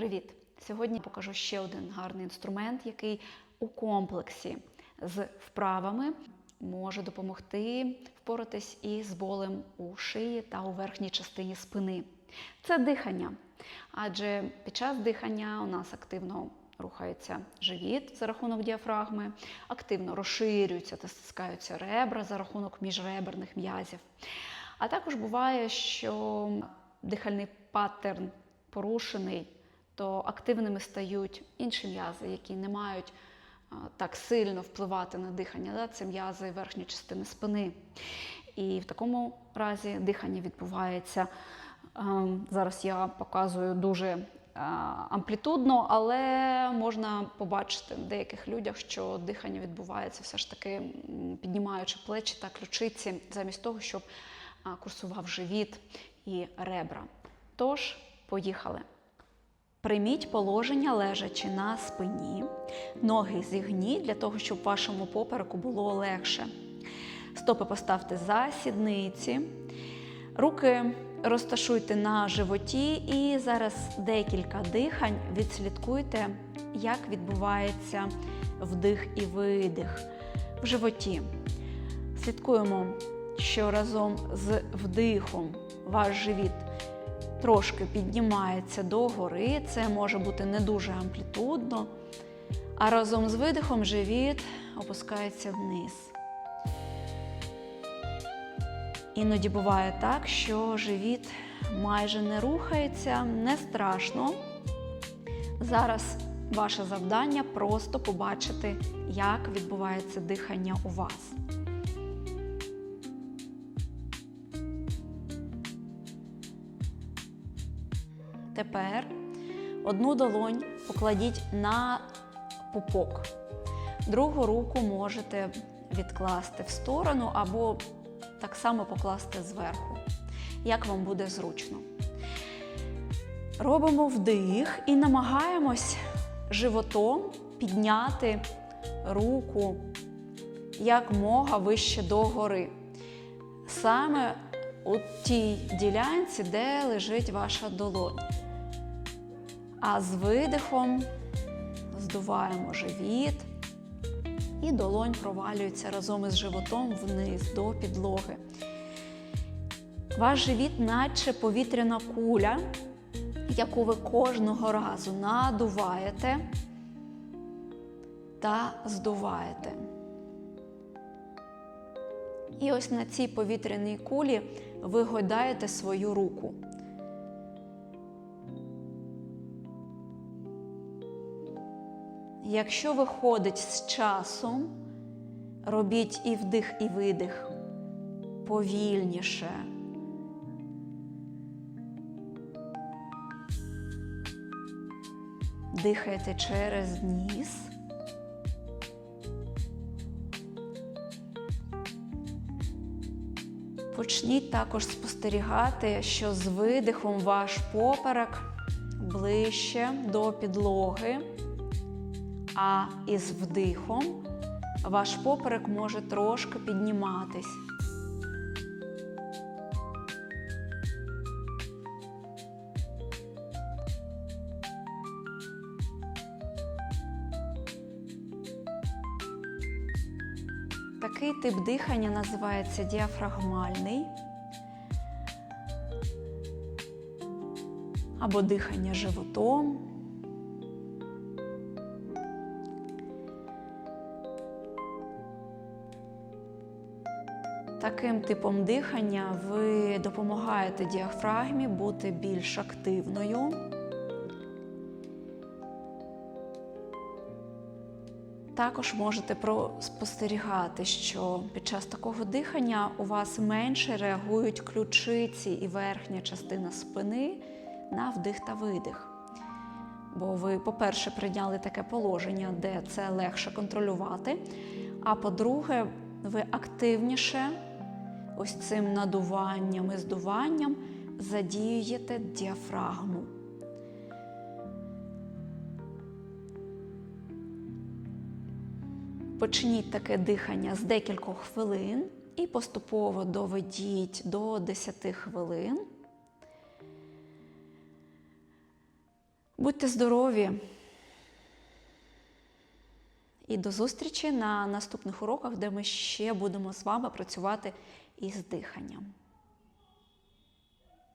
Привіт! Сьогодні покажу ще один гарний інструмент, який у комплексі з вправами може допомогти впоратись із болем у шиї та у верхній частині спини. Це дихання. Адже під час дихання у нас активно рухається живіт за рахунок діафрагми, активно розширюються та стискаються ребра за рахунок міжреберних м'язів. А також буває, що дихальний паттерн порушений, то активними стають інші м'язи, які не мають так сильно впливати на дихання. Да? Це м'язи верхньої частини спини. І в такому разі дихання відбувається. Зараз я показую дуже амплітудно, але можна побачити в деяких людях, що дихання відбувається все ж таки піднімаючи плечі та ключиці, замість того, щоб курсував живіт і ребра. Тож, поїхали. Прийміть положення лежачи на спині, ноги зігніть для того, щоб вашому попереку було легше. Стопи поставте за сідниці, руки розташуйте на животі і зараз декілька дихань відслідкуйте, як відбувається вдих і видих в животі. Слідкуємо, що разом з вдихом ваш живіт трошки піднімається догори, це може бути не дуже амплітудно, а разом з видихом живіт опускається вниз. Іноді буває так, що живіт майже не рухається, не страшно. Зараз ваше завдання просто побачити, як відбувається дихання у вас. Тепер одну долонь покладіть на пупок. Другу руку можете відкласти в сторону або так само покласти зверху, як вам буде зручно. Робимо вдих і намагаємось животом підняти руку як мога вище догори. Саме у тій ділянці, де лежить ваша долонь. А з видихом здуваємо живіт, і долонь провалюється разом із животом вниз до підлоги. Ваш живіт, наче повітряна куля, яку ви кожного разу надуваєте та здуваєте. І ось на цій повітряній кулі ви гойдаєте свою руку. Якщо виходить з часом, робіть і вдих, і видих повільніше. Дихайте через ніс. Почніть також спостерігати, що з видихом ваш поперек ближче до підлоги, а із вдихом ваш поперек може трошки підніматись. Такий тип дихання називається діафрагмальний або дихання животом. Таким типом дихання ви допомагаєте діафрагмі бути більш активною. Також можете спостерігати, що під час такого дихання у вас менше реагують ключиці і верхня частина спини на вдих та видих. Бо ви, по-перше, прийняли таке положення, де це легше контролювати. А по-друге, ви активніше ось цим надуванням і здуванням задіюєте діафрагму. Почніть таке дихання з декількох хвилин і поступово доведіть до 10 хвилин. Будьте здорові! І до зустрічі на наступних уроках, де ми ще будемо з вами працювати із диханням.